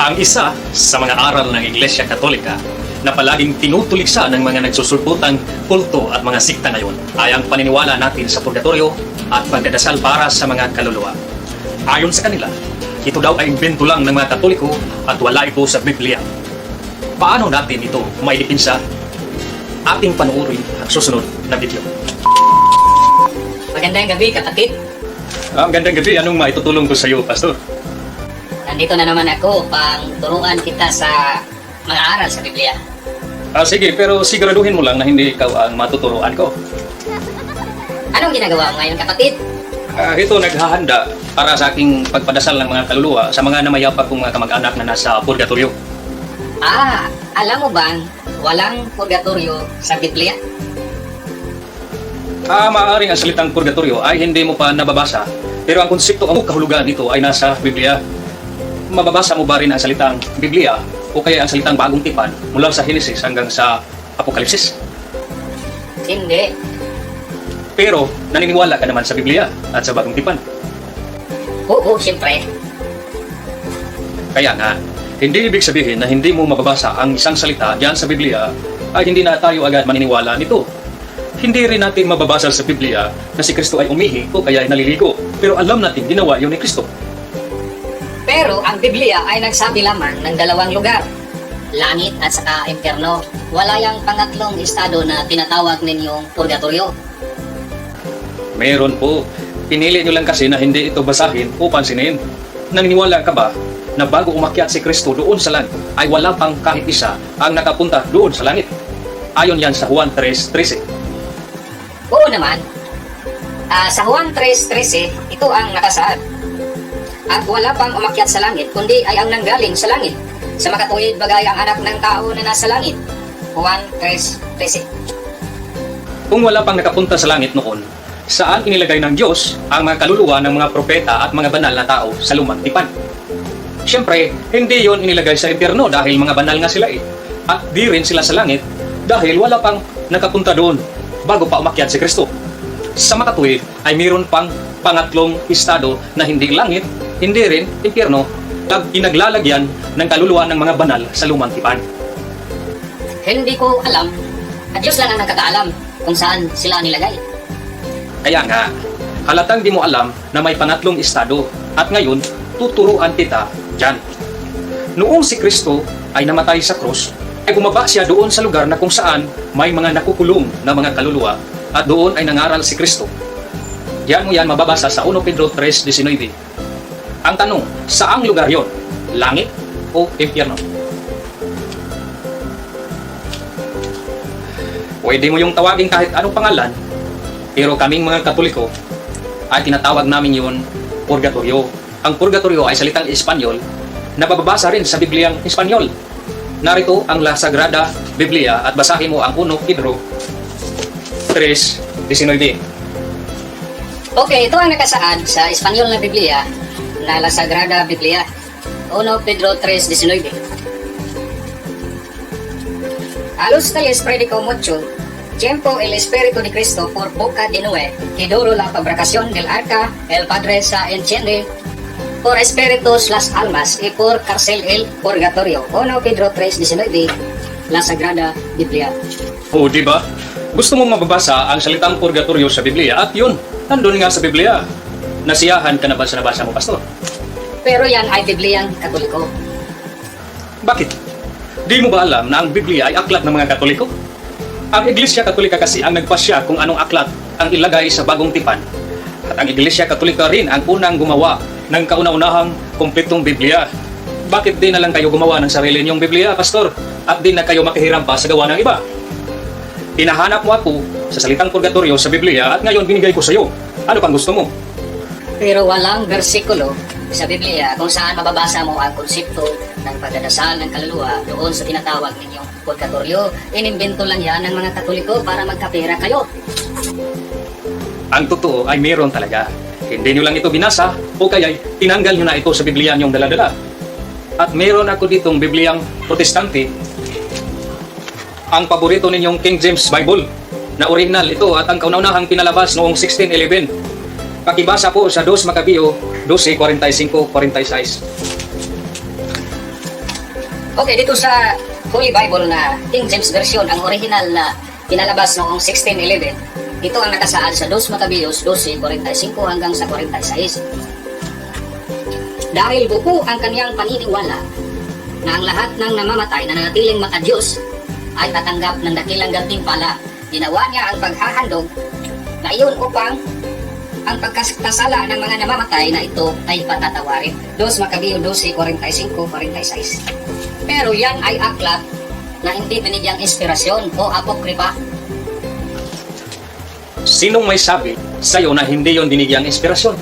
Ang isa sa mga aral ng Iglesia Katolika na palaging tinutuliksa ng mga nagsusulputang kulto at mga sikta ngayon ay ang paniniwala natin sa purgatorio at pagdadasal para sa mga kaluluwa. Ayon sa kanila, ito daw ay invento lang ng mga Katoliko at wala ito sa Biblia. Paano natin ito maidipinsa? Ating panuorin ang susunod na video. Magandang gabi, kapatid. Ah, Ang gandang gabi, anong maitutulong ko sa iyo, Pastor? Nandito na naman ako pang turuan kita sa mga aral sa Biblia. Ah, sige, pero siguraduhin mo lang na hindi ikaw ang matuturuan ko. Anong ginagawa mo ngayon, kapatid? Ah, ito naghahanda para sa aking pagpadasal ng mga kaluluwa sa mga namayapa kong mga kamag-anak na nasa purgatorio. Ah, alam mo bang walang purgatorio sa Biblia? Ah, maaaring ang salitang purgatorio ay hindi mo pa nababasa, pero ang konsepto ang kahulugan nito ay nasa Biblia. Mababasa mo ba rin ang salitang Biblia o kaya ang salitang bagong tipan mula sa Genesis hanggang sa Apokalipsis? Hindi. Pero naniniwala ka naman sa Biblia at sa bagong tipan. Oo, siyempre. Kaya nga, hindi ibig sabihin na hindi mo mababasa ang isang salita diyan sa Biblia ay hindi na tayo agad maniniwala nito. Hindi rin natin mababasa sa Biblia na si Kristo ay umihi o kaya ay naliligo. Pero alam natin ginawa yun ni Kristo. Pero ang Biblia ay nagsabi lamang ng dalawang lugar. Langit at saka impyerno. Wala yung pangatlong estado na tinatawag ninyong purgatorio. Meron po. Pinili nyo lang kasi na hindi ito basahin o pansinin. Naniniwala ka ba na bago umakyat si Kristo doon sa langit ay wala pang kahit isa ang nakapunta doon sa langit? Ayon yan sa Juan 3.13. Oo naman. Ah, sa Juan 3.13, ito ang nakasaad. At wala pang umakyat sa langit, kundi ay ang nanggaling sa langit. Sa makatuwid bagay ang anak ng tao na nasa langit. Juan 3.13 Kung wala pang nakapunta sa langit noon, saan inilagay ng Diyos ang mga kaluluwa ng mga propeta at mga banal na tao sa lumang tipan? Siyempre, hindi yon inilagay sa impyerno dahil mga banal nga sila eh. At di rin sila sa langit dahil wala pang nakapunta doon bago pa umakyat si Kristo. Sa makatuwid ay mayroon pang pangatlong estado na hindi langit, hindi rin impyerno, at pinaglalagyan ng kaluluwa ng mga banal sa lumang tipan. Hindi ko alam. At Diyos lang ang nakakaalam kung saan sila nilagay. Kaya nga, halatang di mo alam na may pangatlong estado at ngayon tuturuan kita dyan. Noong si Kristo ay namatay sa krus, ay bumaba siya doon sa lugar na kung saan may mga nakukulong na mga kaluluwa at doon ay nangaral si Kristo. Diyan mo yan mababasa sa 1 Pedro 3.19. Ang tanong, saang lugar yon? Langit o impyerno? Pwede mo yung tawagin kahit anong pangalan, pero kaming mga Katoliko ay tinatawag namin yun purgatorio. Ang purgatorio ay salitang Espanyol na bababasa rin sa Bibliang Espanyol. Narito ang La Sagrada Biblia at basahin mo ang 1 Pedro 3.19. Okay, ito ang nakasaad sa Espanyol na Biblia na La Sagrada Biblia. 1 Pedro 3.19 A los tales predico mucho, tiempo el Espíritu de Cristo por boca de Noé, que duró la fabricación del arca, el Padre se enciende por espíritus las almas y por cárcel el purgatorio. 1 Pedro 3.19 La Sagrada Biblia. O, di ba? Gusto mong mababasa ang salitang purgatorio sa Biblia at yun, nandun nga sa Biblia. Nasiyahan ka na ba sa nabasa mo, Pastor? Pero yan ay Bibliang Katoliko. Bakit? Di mo ba alam na ang Biblia ay aklat ng mga Katoliko? Ang Iglesia Katolika kasi ang nagpasya kung anong aklat ang ilagay sa bagong tipan. At ang Iglesia Katolika rin ang unang gumawa ng kauna-unahang kumpletong Biblia. Bakit di na lang kayo gumawa ng sarili niyong Biblia, Pastor? At di na kayo makihiram pa sa gawa ng iba? Hinahanap mo ako sa salitang purgatorio sa Biblia at ngayon binigay ko sa iyo. Ano pang gusto mo? Pero walang bersikulo sa Biblia kung saan mababasa mo ang konsepto ng pagdadasal ng kaluluwa doon sa tinatawag ninyong purgatorio. Inimbento lang yan ng mga katoliko para magkapera kayo. Ang totoo ay meron talaga. Hindi nyo lang ito binasa o kaya tinanggal nyo na ito sa Biblia nyong daladala. At meron ako ditong Bibliang protestante. Ang paborito ninyong King James Bible na original ito at ang kauna-unahang pinalabas noong 1611. Pakibasa po sa 2 Macabeo 12:45-46. Okay, dito sa Holy Bible na King James Version, ang original na pinalabas noong 1611, ito ang nakasaad sa 2 Maccabeos 12:45 hanggang sa 46. Dahil buo ang kanyang paniniwala na ang lahat ng namamatay na nanatiling makadiyos ay tatanggap ng dakilang gantimpala, ginawa niya ang paghahandog na iyon upang ang pagkasala ng mga namamatay na ito ay patatawarin. 2 Macabeo 12:45-46. Pero yan ay aklat na hindi binigyang inspirasyon o apokripa. Sinong may sabi sa'yo na hindi yon binigyang inspirasyon?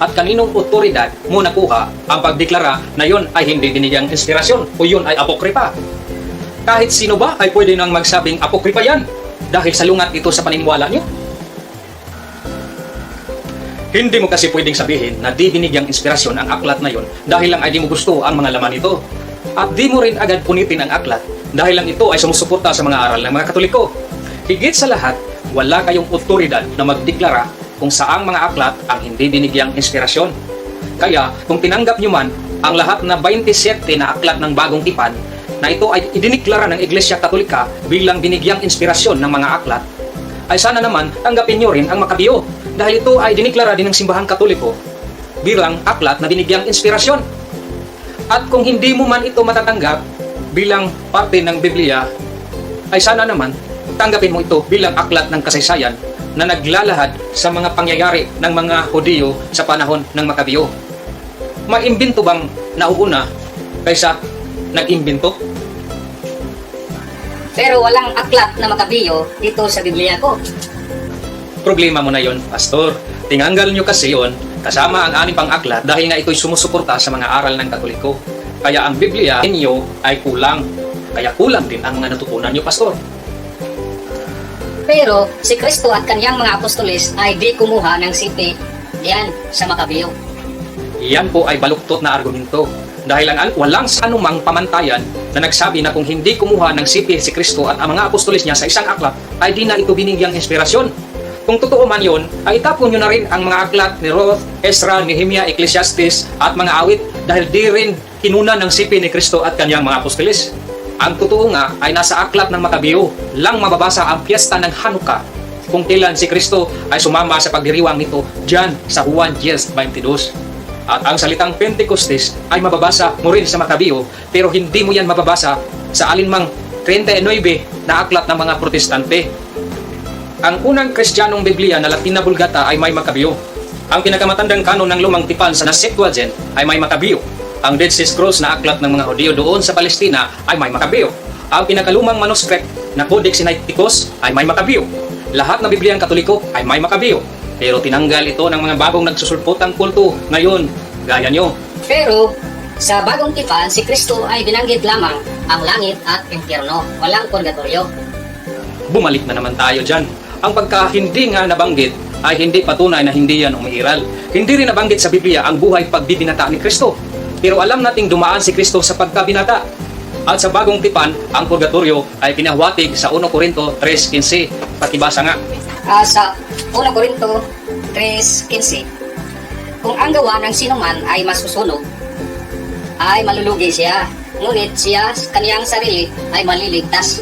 At kaninong otoridad mo nakuha ang pagdeklara na yon ay hindi binigyang inspirasyon o yon ay apokripa? Kahit sino ba ay pwede nang magsabing apokripa yan dahil salungat ito sa paniniwala niyo? Hindi mo kasi pwedeng sabihin na di binigyang inspirasyon ang aklat na yon dahil lang ay di mo gusto ang mga laman nito. At di mo rin agad punitin ang aklat dahil lang ito ay sumusuporta sa mga aral ng mga katoliko. Higit sa lahat, wala kayong otoridad na magdeklara kung saang mga aklat ang hindi binigyang inspirasyon. Kaya kung tinanggap nyo man ang lahat na 27 na aklat ng bagong tipan na ito ay idiniklara ng Iglesia Katolika bilang binigyang inspirasyon ng mga aklat, ay sana naman tanggapin nyo rin ang Makabiyo dahil ito ay diniklara din ng Simbahan Katoliko bilang aklat na binigyang inspirasyon. At kung hindi mo man ito matatanggap bilang parte ng Biblia, ay sana naman tanggapin mo ito bilang aklat ng kasaysayan na naglalahad sa mga pangyayari ng mga Hudyo sa panahon ng Makabiyo. Maimbento bang nauuna kaysa nag-imbento? Pero walang aklat na makabiyo dito sa Biblia ko. Problema mo na yon, Pastor. Tinanggal nyo kasi yon kasama ang anim pang aklat dahil nga ito'y sumusuporta sa mga aral ng Katoliko. Kaya ang Biblia inyo ay kulang. Kaya kulang din ang mga natutunan nyo, Pastor. Pero si Kristo at kanyang mga apostoles ay di kumuha ng sipi diyan sa makabiyo. Iyan po ay baluktot na argumento. Dahil ang walang anumang pamantayan na nagsabi na kung hindi kumuha ng sipi si Kristo at ang mga apostolis niya sa isang aklat, ay di na ito binigyang inspirasyon. Kung totoo man yon, ay itapon nyo na rin ang mga aklat ni Ruth, Ezra, Nehemia, Ecclesiastes at mga awit dahil di rin kinuna ng sipi ni Kristo at kanyang mga apostolis. Ang totoo nga ay nasa aklat ng Makabiyo lang mababasa ang piyesta ng Hanukkah kung kailan si Kristo ay sumama sa pagdiriwang nito dyan sa Juan 10.22. At ang salitang Pentecostes ay mababasa mo rin sa Makabiyo pero hindi mo yan mababasa sa alinmang 39 na aklat ng mga protestante. Ang unang kristyanong Biblia na Latin na Bulgata ay may Makabiyo. Ang pinakamatandang kanon ng lumang tipan sa Septuagint ay may Makabiyo. Ang Dead Sea Scrolls na aklat ng mga Hudyo doon sa Palestina ay may Makabiyo. Ang pinakalumang manuscript na Codex Sinaiticus ay may Makabiyo. Lahat ng Bibliang Katoliko ay may Makabiyo. Pero tinanggal ito ng mga bagong nagsusulpotang kulto ngayon, gaya nyo. Pero sa bagong tipan, si Kristo ay binanggit lamang ang langit at impyerno, walang purgatorio. Bumalik na naman tayo dyan. Ang pagka hindi nga nabanggit ay hindi patunay na hindi yan umiiral. Hindi rin nabanggit sa Biblia ang buhay pagbibinata ni Kristo. Pero alam nating dumaan si Kristo sa pagkabinata. At sa bagong tipan, ang purgatorio ay pinahwatig sa 1 Korinto 3.15. Pakibasa nga. Ah, sa 1 Corinto 3.15, kung ang gawa ng sinuman ay masusunog, ay malulugi siya. Ngunit siya, kaniyang sarili, ay maliligtas.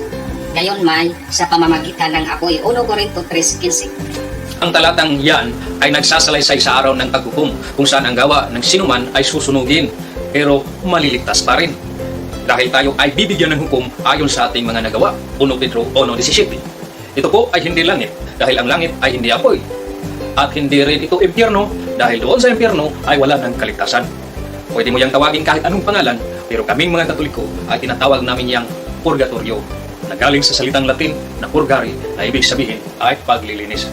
Gayon may sa pamamagitan ng apoy. 1 Corinto 3.15. Ang talatang yan ay nagsasalaysay sa araw ng paghukom kung saan ang gawa ng sinuman ay susunugin pero maliligtas pa rin. Dahil tayo ay bibigyan ng hukom ayon sa ating mga nagawa. 1 Pedro 1.17 Ito po ay hindi langit dahil ang langit ay hindi apoy. At hindi rin ito impyerno dahil doon sa impyerno ay wala ng kaligtasan. Pwede mo yang tawagin kahit anong pangalan pero kaming mga katoliko ay tinatawag namin yang purgatorio na galing sa salitang Latin na purgari na ibig sabihin ay paglilinis.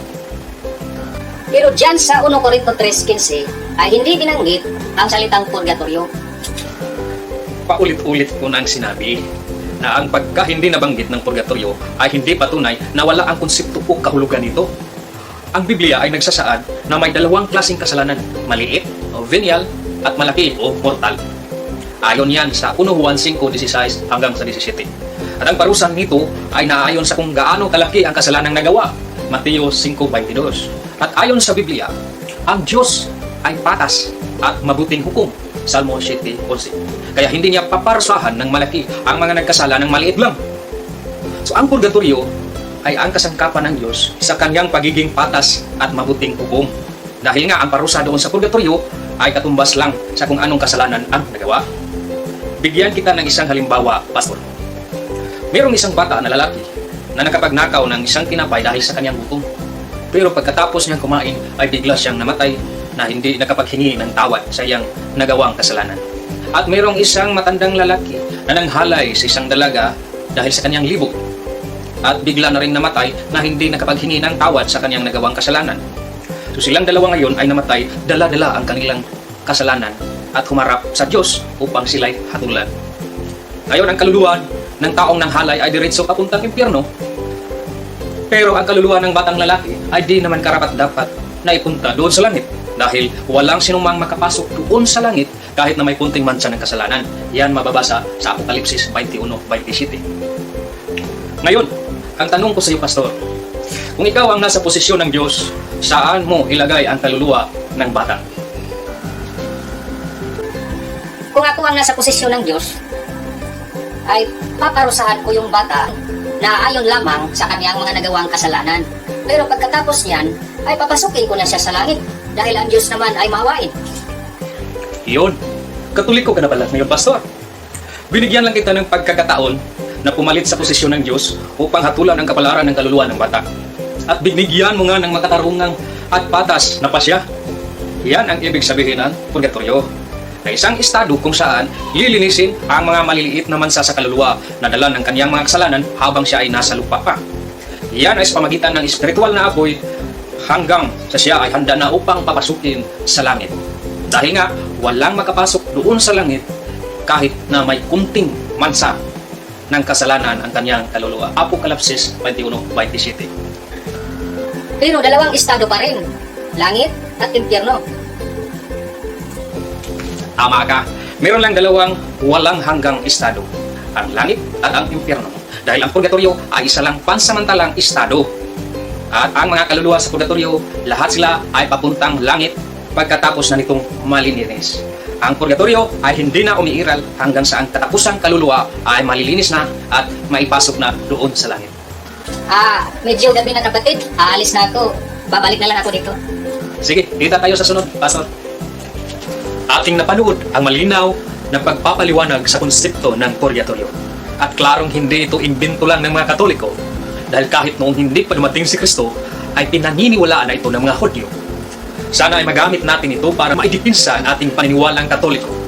Pero dyan sa 1 Corinto 3.15 ay hindi binanggit ang salitang purgatorio. paulit-ulit ko nang sinabi na ang pagka hindi nabanggit ng purgatorio ay hindi patunay na wala ang konsepto o kahulugan nito. Ang Biblia ay nagsasaad na may dalawang klaseng kasalanan, maliit o venial at malaki o mortal. Ayon yan sa 1 Juan 5:16 hanggang sa 17. At ang parusan nito ay naayon sa kung gaano kalaki ang kasalanang nagawa, Mateo 5:22. At ayon sa Biblia, ang Diyos ay patas at mabuting hukom Salmo 7.11. Kaya hindi niya paparusahan ng malaki ang mga nagkasala ng maliit lang. So ang purgatorio ay ang kasangkapan ng Diyos sa kanyang pagiging patas at mabuting hukom. Dahil nga ang parusa doon sa purgatorio ay katumbas lang sa kung anong kasalanan ang nagawa. Bigyan kita ng isang halimbawa, Pastor. Merong isang bata na lalaki na nakapagnakaw ng isang tinapay dahil sa kanyang gutom. Pero pagkatapos niyang kumain ay bigla siyang namatay na hindi nakapaghingi ng tawad sa iyang nagawang kasalanan. At merong isang matandang lalaki na nanghalay sa isang dalaga dahil sa kanyang libog. At bigla na rin namatay na hindi nakapaghingi ng tawad sa kanyang nagawang kasalanan. So silang dalawa ngayon ay namatay, dala-dala ang kanilang kasalanan at humarap sa Diyos upang sila'y hatulan. Ngayon, ang kaluluwa ng taong nanghalay ay diretso papuntang impyerno. Pero ang kaluluwa ng batang lalaki ay di naman karapat dapat na ipunta doon sa langit dahil walang sinumang makapasok doon sa langit kahit na may kunting mansa ng kasalanan. Yan mababasa sa Apokalipsis 21-27. Ngayon, ang tanong ko sa iyo, Pastor, kung ikaw ang nasa posisyon ng Diyos, saan mo ilagay ang kaluluwa ng bata? Kung ako ang nasa posisyon ng Diyos, ay paparusahan ko yung bata na ayon lamang sa kanyang mga nagawang kasalanan. Pero pagkatapos niyan, ay papasukin ko na siya sa langit dahil ang Diyos naman ay mawain. Iyon. Katoliko ka na pala ngayon, Pastor. Binigyan lang kita ng pagkakataon na pumalit sa posisyon ng Diyos upang hatulan ang kapalaran ng kaluluwa ng bata. At binigyan mo nga ng makatarungang at patas na pasya. Yan ang ibig sabihin ng purgatorio. Na isang estado kung saan lilinisin ang mga maliliit na mansa sa kaluluwa na dala ng kanyang mga kasalanan habang siya ay nasa lupa pa. Yan ay sa pamagitan ng espiritual na apoy hanggang sa siya ay handa na upang papasukin sa langit. Dahil nga, walang makapasok doon sa langit kahit na may kunting mansa ng kasalanan ang kanyang kaluluwa. Apokalipsis 21.27 Pero dalawang estado pa rin, langit at impyerno. Tama ka. Meron lang dalawang walang hanggang estado. Ang langit at ang impyerno. Dahil ang purgatorio ay isa lang pansamantalang estado. At ang mga kaluluwa sa purgatorio, lahat sila ay papuntang langit pagkatapos na nitong malilinis. Ang purgatorio ay hindi na umiiral hanggang sa ang katapusang kaluluwa ay malilinis na at maipasok na doon sa langit. Ah, medyo gabi na kapatid. Aalis na ako. Babalik na lang ako dito. Sige, kita tayo sa sunod, Pastor. Ating napanood ang malinaw na pagpapaliwanag sa konsepto ng purgatorio. At klarong hindi ito imbento lang ng mga Katoliko dahil kahit noong hindi pa dumating si Kristo ay pinaniniwalaan na ito ng mga Hudyo. Sana ay magamit natin ito para maidipinsa ang ating paniniwalang Katoliko